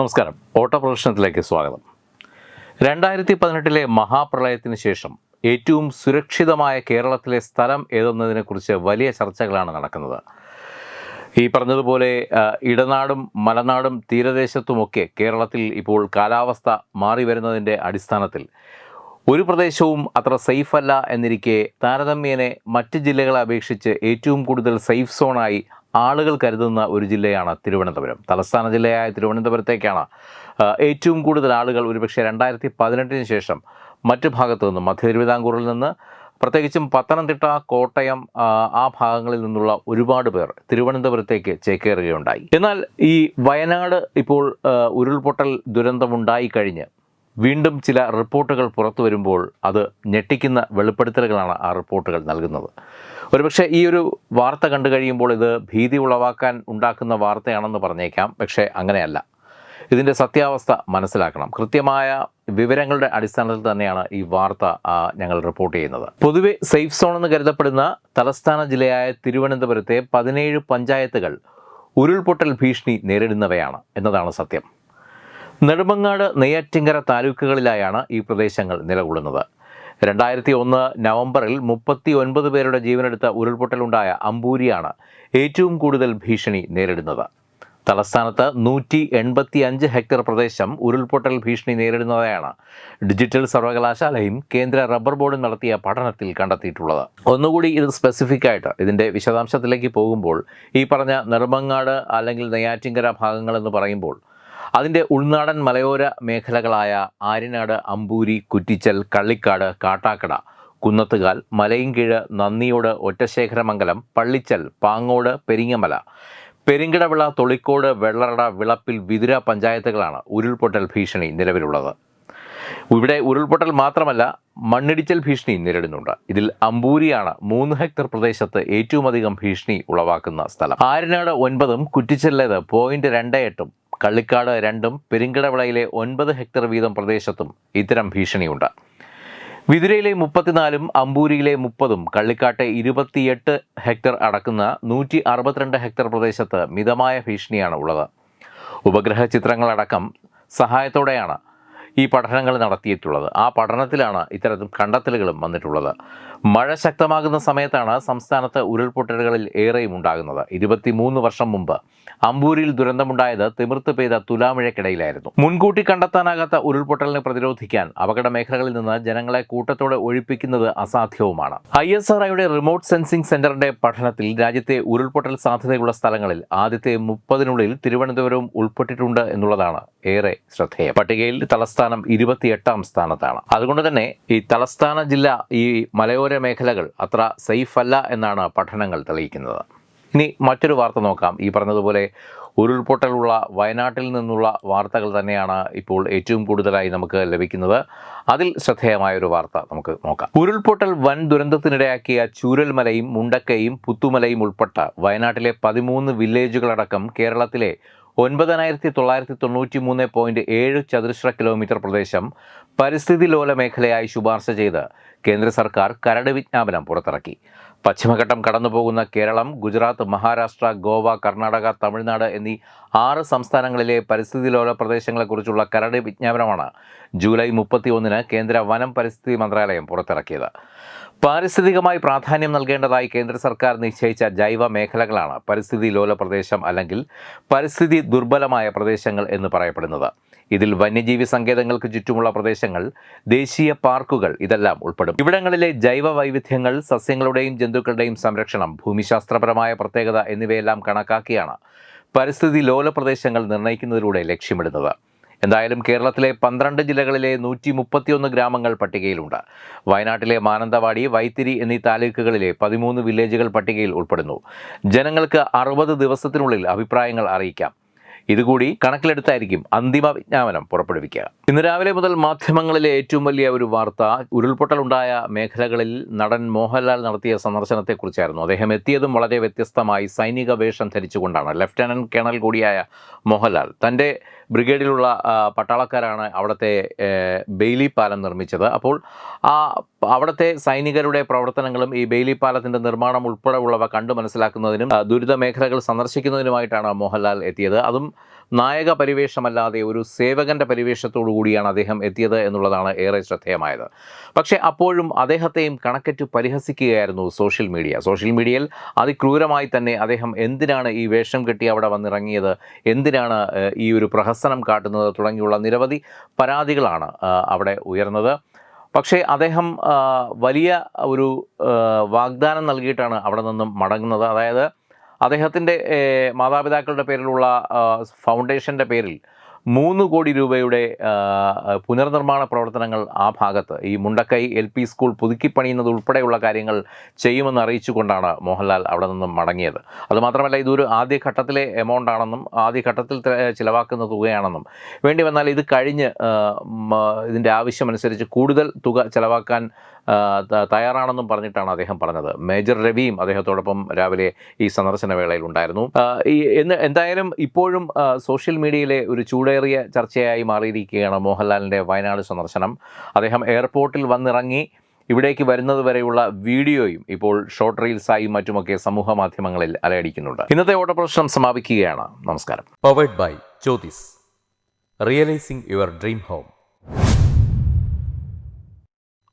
നമസ്കാരം. ഓട്ടോ പ്രദർശനത്തിലേക്ക് സ്വാഗതം. രണ്ടായിരത്തി പതിനെട്ടിലെ മഹാപ്രളയത്തിന് ശേഷം ഏറ്റവും സുരക്ഷിതമായ കേരളത്തിലെ സ്ഥലം ഏതെന്നതിനെക്കുറിച്ച് വലിയ ചർച്ചകളാണ് നടക്കുന്നത്. ഈ പറഞ്ഞതുപോലെ ഇടനാടും മലനാടും തീരദേശത്തുമൊക്കെ കേരളത്തിൽ ഇപ്പോൾ കാലാവസ്ഥ മാറി വരുന്നതിന്റെ അടിസ്ഥാനത്തിൽ ഒരു പ്രദേശവും അത്ര സേഫ് അല്ല എന്നിരിക്കെ താരതമ്യേനെ മറ്റ് ജില്ലകളെ അപേക്ഷിച്ച് ഏറ്റവും കൂടുതൽ സേഫ് സോണായി ആളുകൾ കരുതുന്ന ഒരു ജില്ലയാണ് തിരുവനന്തപുരം. തലസ്ഥാന ജില്ലയായ തിരുവനന്തപുരത്തേക്കാണ്. ഏറ്റവും കൂടുതൽ ആളുകൾ ഒരുപക്ഷെ രണ്ടായിരത്തി പതിനെട്ടിന് ശേഷം മറ്റു ഭാഗത്തു നിന്നും മധ്യ തിരുവിതാംകൂറിൽ നിന്ന് പ്രത്യേകിച്ചും പത്തനംതിട്ട കോട്ടയം ആ, ഭാഗങ്ങളിൽ നിന്നുള്ള ഒരുപാട് പേർ തിരുവനന്തപുരത്തേക്ക് ചേക്കേറുകയുണ്ടായി. എന്നാൽ ഈ വയനാട് ഇപ്പോൾ ഉരുൾപൊട്ടൽ ദുരന്തമുണ്ടായി കഴിഞ്ഞ് വീണ്ടും ചില റിപ്പോർട്ടുകൾ പുറത്തു വരുമ്പോൾ അത് ഞെട്ടിക്കുന്ന വെളിപ്പെടുത്തലുകളാണ് ആ റിപ്പോർട്ടുകൾ നൽകുന്നത്. ഒരുപക്ഷെ ഈ ഒരു വാർത്ത കണ്ടു കഴിയുമ്പോൾ ഇത് ഭീതി ഉളവാക്കാൻ ഉണ്ടാക്കുന്ന വാർത്തയാണെന്ന് പറഞ്ഞേക്കാം. പക്ഷേ അങ്ങനെയല്ല. ഇതിന്റെ സത്യാവസ്ഥ മനസ്സിലാക്കണം. കൃത്യമായ വിവരങ്ങളുടെ അടിസ്ഥാനത്തിൽ തന്നെയാണ് ഈ വാർത്ത ഞങ്ങൾ റിപ്പോർട്ട് ചെയ്യുന്നത്. പൊതുവെ സേഫ് സോൺ എന്ന് കരുതപ്പെടുന്ന തലസ്ഥാന ജില്ലയായ തിരുവനന്തപുരത്തെ പതിനേഴ് പഞ്ചായത്തുകൾ ഉരുൾപൊട്ടൽ ഭീഷണി നേരിടുന്നവയാണ് എന്നതാണ് സത്യം. നെടുമങ്ങാട് നെയ്യാറ്റിങ്കര താലൂക്കുകളിലായാണ് ഈ പ്രദേശങ്ങൾ നിലകൊള്ളുന്നത്. രണ്ടായിരത്തി ഒന്ന് നവംബറിൽ മുപ്പത്തി ഒൻപത് പേരുടെ ജീവനെടുത്ത ഉരുൾപൊട്ടലുണ്ടായ അമ്പൂരിയാണ് ഏറ്റവും കൂടുതൽ ഭീഷണി നേരിടുന്നത്. തലസ്ഥാനത്ത് നൂറ്റി എൺപത്തി അഞ്ച് ഹെക്ടർ പ്രദേശം ഉരുൾപൊട്ടൽ ഭീഷണി നേരിടുന്നതായാണ് ഡിജിറ്റൽ സർവകലാശാലയും കേന്ദ്ര റബ്ബർ ബോർഡും നടത്തിയ പഠനത്തിൽ കണ്ടെത്തിയിട്ടുള്ളത്. ഒന്നുകൂടി ഇത് സ്പെസിഫിക് ആയിട്ട് ഇതിന്റെ വിശദാംശത്തിലേക്ക് പോകുമ്പോൾ ഈ പറഞ്ഞ നെടുമങ്ങാട് അല്ലെങ്കിൽ നെയ്യാറ്റിങ്കര ഭാഗങ്ങൾ എന്ന് പറയുമ്പോൾ അതിന്റെ ഉൾനാടൻ മലയോര മേഖലകളായ ആര്യനാട് അമ്പൂരി കുറ്റിച്ചൽ കള്ളിക്കാട് കാട്ടാക്കട കുന്നത്തുകാൽ മലയിൻകീഴ് നന്ദിയോട് ഒറ്റശേഖരമംഗലം പള്ളിച്ചൽ പാങ്ങോട് പെരിങ്ങമല പെരിങ്കിടവിള തൊളിക്കോട് വെള്ളറട വിളപ്പിൽ വിതുര പഞ്ചായത്തുകളാണ് ഉരുൾപൊട്ടൽ ഭീഷണി നിലവിലുള്ളത്. ഇവിടെ ഉരുൾപൊട്ടൽ മാത്രമല്ല മണ്ണിടിച്ചൽ ഭീഷണി നേരിടുന്നുണ്ട്. ഇതിൽ അമ്പൂരിയാണ് മൂന്ന് ഹെക്ടർ പ്രദേശത്ത് ഏറ്റവും അധികം ഭീഷണി ഉളവാക്കുന്ന സ്ഥലം. ആര്യനാട് ഒൻപതും കുറ്റിച്ചല്ലേത് പോയിന്റ് രണ്ട് എട്ടും കള്ളിക്കാട് രണ്ടും പെരിങ്കടവിളയിലെ ഒൻപത് ഹെക്ടർ വീതം പ്രദേശത്തും ഇത്തരം ഭീഷണിയുണ്ട്. വിതുരയിലെ മുപ്പത്തിനാലും അമ്പൂരിയിലെ മുപ്പതും കള്ളിക്കാട്ടെ ഇരുപത്തിയെട്ട് ഹെക്ടർ അടക്കുന്ന നൂറ്റി അറുപത്തിരണ്ട് ഹെക്ടർ പ്രദേശത്ത് മിതമായ ഭീഷണിയാണ് ഉള്ളത്. ഉപഗ്രഹ ചിത്രങ്ങളടക്കം സഹായത്തോടെയാണ് ഈ പഠനങ്ങൾ നടത്തിയിട്ടുള്ളത്. ആ പഠനത്തിലാണ് ഇത്തരത്തിൽ കണ്ടെത്തലുകളും വന്നിട്ടുള്ളത്. മഴ ശക്തമാകുന്ന സമയത്താണ് സംസ്ഥാനത്ത് ഉരുൾപൊട്ടലുകളിൽ ഏറെയും ഉണ്ടാകുന്നത്. ഇരുപത്തിമൂന്ന് വർഷം മുമ്പ് അമ്പൂരിൽ ദുരന്തമുണ്ടായത് തിമിർത്ത് പെയ്ത തുലാമഴയ്ക്കിടയിലായിരുന്നു മുൻകൂട്ടി കണ്ടെത്താനാകാത്ത ഉരുൾപൊട്ടലിനെ പ്രതിരോധിക്കാൻ അപകട മേഖലകളിൽ നിന്ന് ജനങ്ങളെ കൂട്ടത്തോടെ ഒഴിപ്പിക്കുന്നത് അസാധ്യവുമാണ്. ഐ എസ് ആർ ഐയുടെ റിമോട്ട് സെൻസിംഗ് സെന്ററിന്റെ പഠനത്തിൽ രാജ്യത്തെ ഉരുൾപൊട്ടൽ സാധ്യതയുള്ള സ്ഥലങ്ങളിൽ ആദ്യത്തെ മുപ്പതിനുള്ളിൽ തിരുവനന്തപുരവും ഉൾപ്പെട്ടിട്ടുണ്ട് എന്നുള്ളതാണ് ഏറെ ശ്രദ്ധേയം. പട്ടികയിൽ തലസ്ഥാനം ഇരുപത്തിയെട്ടാം സ്ഥാനത്താണ്. അതുകൊണ്ട് തന്നെ ഈ തലസ്ഥാന ജില്ല ഈ മലയോര മേഖലകൾ അത്ര സേഫ് അല്ല എന്നാണ് പഠനങ്ങൾ തെളിയിക്കുന്നത്. ഇനി മറ്റൊരു വാർത്ത നോക്കാം. ഈ പറഞ്ഞതുപോലെ ഉരുൾപൊട്ടലുള്ള വയനാട്ടിൽ നിന്നുള്ള വാർത്തകൾ തന്നെയാണ് ഇപ്പോൾ ഏറ്റവും കൂടുതലായി നമുക്ക് ലഭിക്കുന്നത്. അതിൽ ശ്രദ്ധേയമായ ഒരു വാർത്ത നമുക്ക് നോക്കാം. ഉരുൾപൊട്ടൽ വൻ ദുരന്തത്തിനിടയാക്കിയ ചൂരൽമലയും മുണ്ടക്കയും പുത്തുമലയും ഉൾപ്പെട്ട വയനാട്ടിലെ പതിമൂന്ന് വില്ലേജുകളടക്കം കേരളത്തിലെ ഒൻപതിനായിരത്തി തൊള്ളായിരത്തി തൊണ്ണൂറ്റി മൂന്ന് പോയിന്റ് ഏഴ് ചതുരശ്ര കിലോമീറ്റർ പ്രദേശം പരിസ്ഥിതി ലോല മേഖലയായി ശുപാർശ ചെയ്ത് കേന്ദ്ര സർക്കാർ കരട് വിജ്ഞാപനം പുറത്തിറക്കി. പശ്ചിമഘട്ടം കടന്നുപോകുന്ന കേരളം ഗുജറാത്ത് മഹാരാഷ്ട്ര ഗോവ കർണാടക തമിഴ്നാട് എന്നീ ആറ് സംസ്ഥാനങ്ങളിലെ പരിസ്ഥിതി ലോല പ്രദേശങ്ങളെക്കുറിച്ചുള്ള കരട് വിജ്ഞാപനമാണ് ജൂലൈ മുപ്പത്തി ഒന്നിന് കേന്ദ്ര വനം പരിസ്ഥിതി മന്ത്രാലയം പുറത്തിറക്കിയത്. പാരിസ്ഥിതികമായി പ്രാധാന്യം നൽകേണ്ടതായി കേന്ദ്ര സർക്കാർ നിശ്ചയിച്ച ജൈവ മേഖലകളാണ് പരിസ്ഥിതി ലോല പ്രദേശം അല്ലെങ്കിൽ പരിസ്ഥിതി ദുർബലമായ പ്രദേശങ്ങൾ എന്ന് പറയപ്പെടുന്നത്. ഇതിൽ വന്യജീവി സങ്കേതങ്ങൾക്ക് ചുറ്റുമുള്ള പ്രദേശങ്ങൾ ദേശീയ പാർക്കുകൾ ഇതെല്ലാം ഉൾപ്പെടും. ഇവിടങ്ങളിലെ ജൈവ വൈവിധ്യങ്ങൾ സസ്യങ്ങളുടെയും ജന്തുക്കളുടെയും സംരക്ഷണം ഭൂമിശാസ്ത്രപരമായ പ്രത്യേകത എന്നിവയെല്ലാം കണക്കാക്കിയാണ് പരിസ്ഥിതി ലോല പ്രദേശങ്ങൾ നിർണയിക്കുന്നതിലൂടെ ലക്ഷ്യമിടുന്നത്. എന്തായാലും കേരളത്തിലെ പന്ത്രണ്ട് ജില്ലകളിലെ നൂറ്റി മുപ്പത്തിയൊന്ന് ഗ്രാമങ്ങൾ പട്ടികയിലുണ്ട്. വയനാട്ടിലെ മാനന്തവാടി വൈത്തിരി എന്നീ താലൂക്കുകളിലെ പതിമൂന്ന് വില്ലേജുകൾ പട്ടികയിൽ ഉൾപ്പെടുന്നു. ജനങ്ങൾക്ക് അറുപത് ദിവസത്തിനുള്ളിൽ അഭിപ്രായങ്ങൾ അറിയിക്കാം. ഇതുകൂടി കണക്കിലെടുത്തായിരിക്കും അന്തിമ വിജ്ഞാപനം പുറപ്പെടുവിക്കുക. ഇന്ന് രാവിലെ മുതൽ മാധ്യമങ്ങളിലെ ഏറ്റവും വലിയ ഒരു വാർത്ത ഉരുൾപൊട്ടലുണ്ടായ മേഖലകളിൽ നടൻ മോഹൻലാൽ നടത്തിയ സന്ദർശനത്തെക്കുറിച്ചായിരുന്നു. അദ്ദേഹം എത്തിയതും വളരെ വ്യത്യസ്തമായി സൈനിക വേഷം ധരിച്ചുകൊണ്ടാണ്. ലഫ്റ്റനന്റ് കേണൽ കൂടിയായ മോഹൻലാൽ. തന്റെ ബ്രിഗേഡിലുള്ള പട്ടാളക്കാരാണ് അവിടുത്തെ ബെയിലി പാലം നിർമ്മിച്ചത്. അപ്പോൾ ആ അവിടുത്തെ സൈനികരുടെ പ്രവർത്തനങ്ങളും ഈ ബെയിലി പാലത്തിന്റെ നിർമ്മാണം ഉൾപ്പെടെ ഉള്ളവ കണ്ടു മനസ്സിലാക്കുന്നതിനും ദുരിത മേഖലകൾ സന്ദർശിക്കുന്നതിനുമായിട്ടാണ് മോഹൻലാൽ എത്തിയത്. അതും നായക പരിവേഷമല്ലാതെ ഒരു സേവകന്റെ പരിവേഷത്തോടു കൂടിയാണ് അദ്ദേഹം എത്തിയത് എന്നുള്ളതാണ് ഏറെ ശ്രദ്ധേയമായത്. പക്ഷെ അപ്പോഴും അദ്ദേഹത്തെയും കണക്കറ്റു പരിഹസിക്കുകയായിരുന്നു സോഷ്യൽ മീഡിയ. സോഷ്യൽ മീഡിയയിൽ അതിക്രൂരമായി തന്നെ അദ്ദേഹം എന്തിനാണ് ഈ വേഷം കെട്ടി അവിടെ വന്നിറങ്ങിയത് എന്തിനാണ് ഈ ഒരു പ്രഹസനം കാട്ടുന്നത് തുടങ്ങിയുള്ള നിരവധി പരാതികളാണ് അവിടെ ഉയർന്നത്. പക്ഷേ അദ്ദേഹം വലിയ ഒരു വാഗ്ദാനം നൽകിയിട്ടാണ് അവിടെ നിന്നും മടങ്ങുന്നത്. അതായത് അദ്ദേഹത്തിന്റെ മാതാപിതാക്കളുടെ പേരിലുള്ള ഫൗണ്ടേഷന്റെ പേരിൽ മൂന്ന് കോടി രൂപയുടെ പുനർനിർമ്മാണ പ്രവർത്തനങ്ങൾ ആ ഭാഗത്ത്. ഈ മുണ്ടക്കൈ എൽ പി സ്കൂൾ പുതുക്കിപ്പണിയുന്നത് ഉൾപ്പെടെയുള്ള കാര്യങ്ങൾ ചെയ്യുമെന്ന് അറിയിച്ചുകൊണ്ടാണ് മോഹൻലാൽ അവിടെ നിന്നും മടങ്ങിയത്. അതുമാത്രമല്ല ഇതൊരു ആദ്യഘട്ടത്തിലെ എമൗണ്ട് ആണെന്നും ആദ്യഘട്ടത്തിൽ ചിലവാക്കുന്ന തുകയാണെന്നും. വേണ്ടി വന്നാൽ ഇത് കഴിഞ്ഞ് ഇതിന്റെ ആവശ്യമനുസരിച്ച് കൂടുതൽ തുക ചിലവാക്കാൻ തയ്യാറാണെന്നും പറഞ്ഞിട്ടാണ് അദ്ദേഹം പറഞ്ഞത്. മേജർ രവിയും അദ്ദേഹത്തോടൊപ്പം രാവിലെ ഈ സന്ദർശന വേളയിൽ ഉണ്ടായിരുന്നു. ഈ എന്ന് എന്തായാലും ഇപ്പോഴും സോഷ്യൽ മീഡിയയിലെ ഒരു ചൂടേറിയ ചർച്ചയായി മാറിയിരിക്കുകയാണ് മോഹൻലാലിന്റെ വയനാട് സന്ദർശനം. അദ്ദേഹം എയർപോർട്ടിൽ വന്നിറങ്ങി ഇവിടേക്ക് വരുന്നത് വരെയുള്ള വീഡിയോയും ഇപ്പോൾ ഷോർട്ട് റീൽസായും മറ്റുമൊക്കെ സമൂഹ മാധ്യമങ്ങളിൽ അലയടിക്കുന്നുണ്ട്. ഇന്നത്തെ ഓട്ടപ്രശ്നം സമാപിക്കുകയാണ്. നമസ്കാരം. Powered by Jyothis realising your dream home.